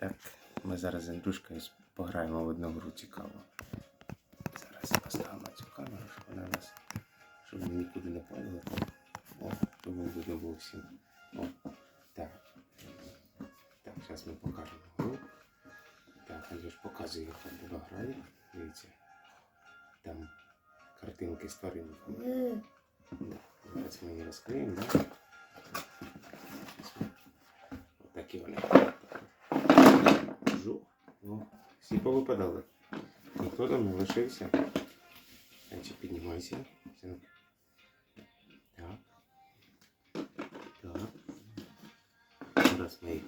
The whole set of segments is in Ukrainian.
Так, ми зараз з Андрюшкою пограємо в одну гру цікаво. Зараз поставимо цю камеру, щоб вона нас, щоб ми нікуди не падали. О, ми видно було всім. О, так. Так, зараз ми покажемо гру. Так, Андрюш показує, як там була грає. Дивіться. Там картинки з тваринками. Зараз ми її розкриємо, да? Щас ми- Отакі вони. Жух. Ну, всі повипадали. Ніхто там не лишився. Значить, піднімайся. Так. Так. Зараз ми їх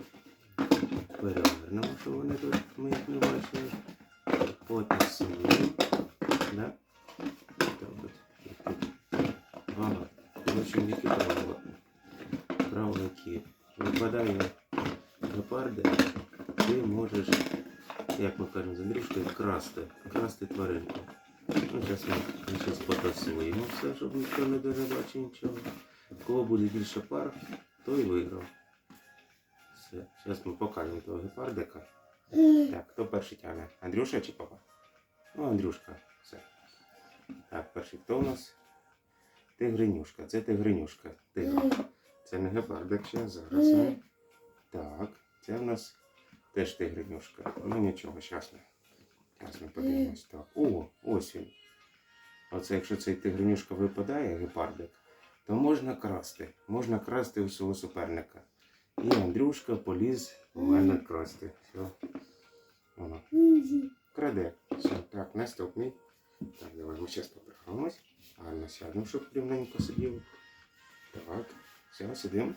перевернемо, щоб вони тут ми їх не бачили. Потисуємо. Да? Так от. Їх тут Багато. Коротше, які правила. Правила які. Випадає гепарди, ти можеш, як ми кажемо з Андрюшкою, красти. Красти тваринку. Ну, зараз ми, зараз потасуємо все, щоб ніхто не дуже бачив нічого. У кого буде більше пар, той виграв. Все. Зараз ми покажемо того гепардика. Так, хто перший тягне? Андрюша чи папа? Ну, Андрюшка. Все. Так, перший хто у нас? Тигринюшка. Це тигринюшка. Тигр. Це не гепардик ще зараз. Так, це в нас теж тигринюшка. Ну нічого, зараз ми. Зараз ми подивимось. Так. О, ось він. Оце якщо цей тигринюшка випадає, гепардик, то можна красти. Можна красти у свого суперника. І Андрюшка поліз у мене красти. Все. Воно. Краде. Все. Так, наступний. Так, давай ми зараз поправимось. Гарно сядемо, щоб рівненько сиділо. Так, все, сидимо.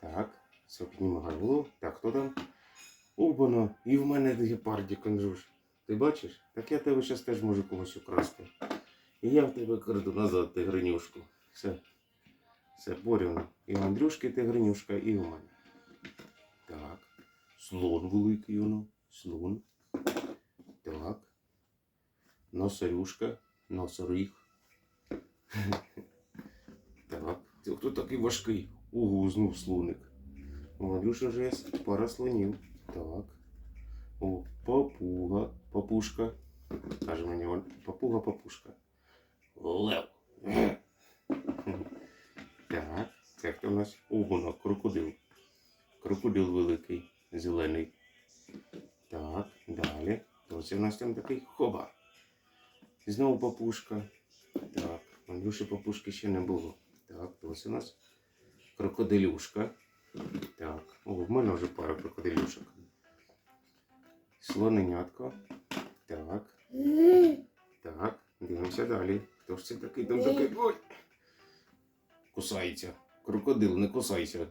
Так, піднімемо голову. Так, хто там? Обано, і в мене гепардік, Андрюш. Ти бачиш? Так я тебе зараз теж можу когось украсти. І я в тебе краду назад тигринюшку. Все. Все, порівну. І в Андрюшки тигринюшка, і у мене. Так. Слон великий воно. Слон. Так. Носорюшка. Носоріг. Так. Хто такий важкий? Ого, знов слоник. У вже є пара слонів. Так. О, папуга. Папушка. Каже мені. Папуга, папушка. Лев. Так. Хто у нас? Обано, крокодил. Крокодил великий, зелений. Так, далі. Це в нас там такий хоба. Знову папушка. Так, Андрюші папушки ще не було. Так, ось у нас крокодилюшка. Так, о, в мене вже пара крокодилюшок. Слоненятко. Так, так, дивимося далі. Хто ж це такий там такий? Ой! Кусається. Крокодил, не кусайся.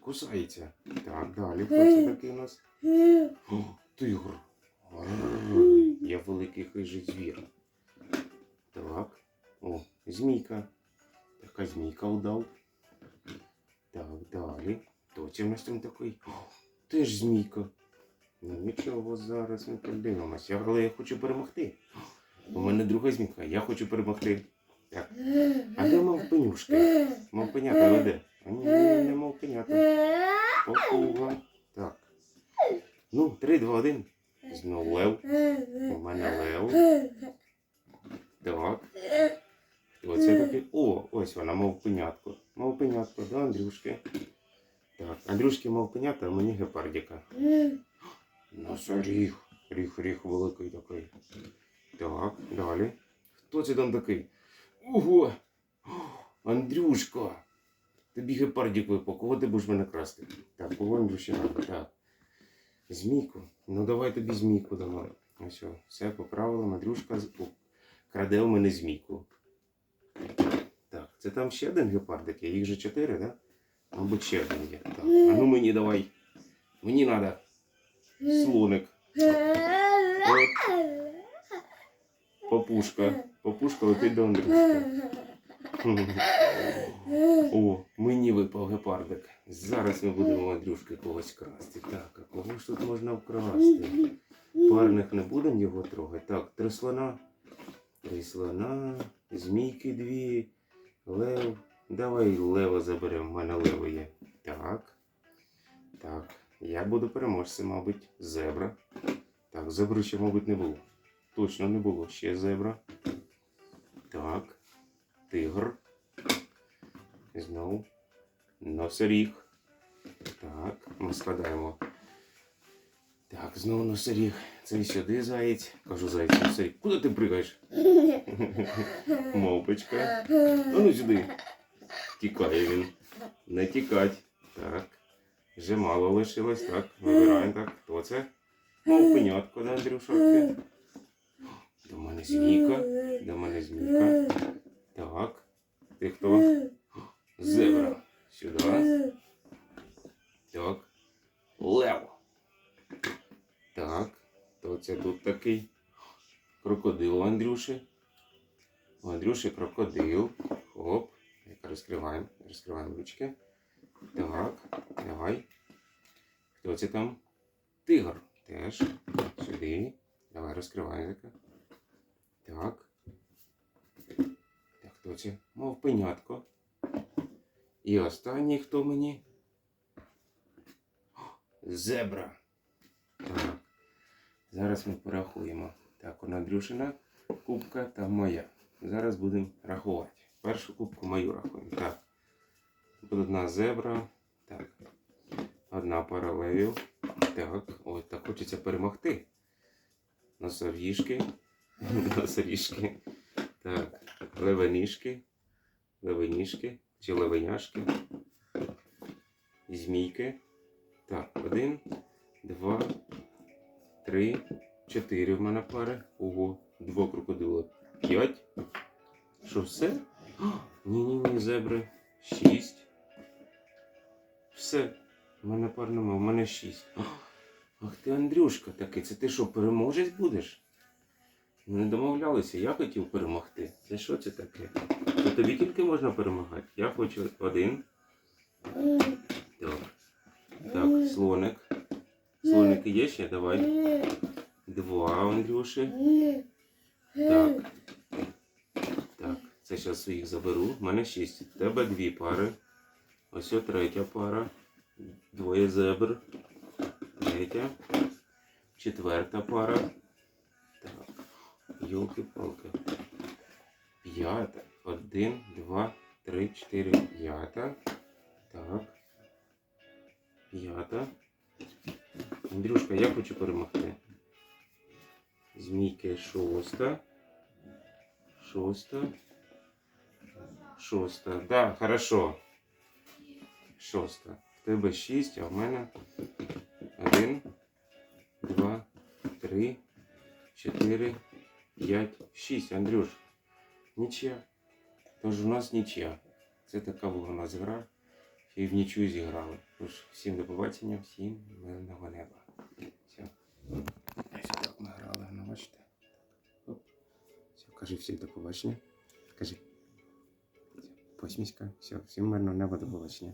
Кусається. Так, далі. Хто це такий у нас? О, тигр. Я великий хижий звір. Так. О, змійка. Така змійка удав. Так, далі. Нас такий? Теж змійка. Ну нічого, зараз ми подивимося. Але я хочу перемогти. У мене друга змійка, я хочу перемогти. Так. А де мавпенюшка? Мавпенята веде. А ні, ні, не мавпенята. Попуга. Так. Ну, три, два, один. Знову лев. У мене лев. Так. Хто це такий? О, ось вона, мавпенятко. Мавпенятко, до Андрюшки. Так, Андрюшки мавпенята, а мені гепардіка. Носоріг. Ріг, ріг великий такий. Так, далі. Хто це там такий? Ого! Андрюшка! Тобі гепардік випав, кого ти будеш мене красти? Так, кого Андрюші надо? Так. Змійку. Ну давай тобі змійку дамо. Ось, все по правилам. Андрюшка краде у мене змійку. Це там ще один гепардик є. Їх же чотири, так? Да? Мабуть, ще один є. Так. А ну мені давай. Мені треба слоник. От. Папушка. Папушка летить до Андрюшки. О, мені випав гепардик. Зараз ми будемо Андрюшки когось красти. Так, а кого ж тут можна вкрасти? Парних не будемо його трогати. Так, три слона. Три слона, змійки дві, лев. Давай лева заберемо, в мене лево є. Так. Так. Я буду переможцем, мабуть, зебра. Так, зебри ще, мабуть, не було. Точно не було. Ще зебра. Так. Тигр. Знову. Носоріг. Так, ми складаємо. Так, знову носоріг. Це сюди заєць. Кажу заєць, носоріг. Куди ти пригаєш? Мовпочка. А ну сюди. Тікає він. Не тікать. Так. Вже мало лишилось, так. Вибираємо так. Хто це? Мовпенятко, да, Андрюша? До мене змійка. До мене змійка. Так. Ти хто? Зебра. Сюди. Так. Лев. Так. То це тут такий крокодил Андрюші. У Андрюші крокодил. Хоп. Так, розкриваємо. Розкриваємо ручки. Так. Давай. Хто це там? Тигр. Теж. Сюди. Давай розкриваємо. Так. Так, хто це? Мов пенятко. І останній хто мені? Зебра. Зараз ми порахуємо. Так, у Андрюшина кубка та моя. Зараз будемо рахувати. Першу кубку мою рахуємо. Так. Тут одна зебра. Так. Одна пара. Так. Ой, так хочеться перемогти. Носоріжки. Носоріжки. Так. Левеніжки. Левеніжки. Чи левеняшки. Змійки. Так, один, два, три, чотири в мене пари. Ого, два крокодила. П'ять. Що все? Ні-ні-ні, зебри. Шість. Все. В мене пар нема, в мене шість. Ах ти, Андрюшка такий, це ти що, переможець будеш? Не домовлялися, я хотів перемогти. Це що це таке? То тобі тільки можна перемагати. Я хочу один. Так. Так, слоник. Слоники є ще? Давай. Два, Андрюші. Так. Так, це зараз своїх заберу. У мене шість. У тебе дві пари. Ось третя пара. Двоє зебр. Третя. Четверта пара. Так. Йолки-палки. П'ята. Один, два, три, чотири. П'ята. Так. П'ята. Андрюшка, я хочу перемогти. Змійки шоста. Шоста. Шоста. Да, хорошо. Шоста. В тебе шість, а в мене один, два, три, чотири, п'ять, шість. Андрюш. Нічия. Тож у нас нічия. Це така була у нас гра. І в нічю зіграли. Тож всім до побачення, всім мирного неба. Все. Ось так ми грали, ну бачите. Все, кажи всім до побачення. Кажи. Посмішка. Все, всім мирного неба до побачення.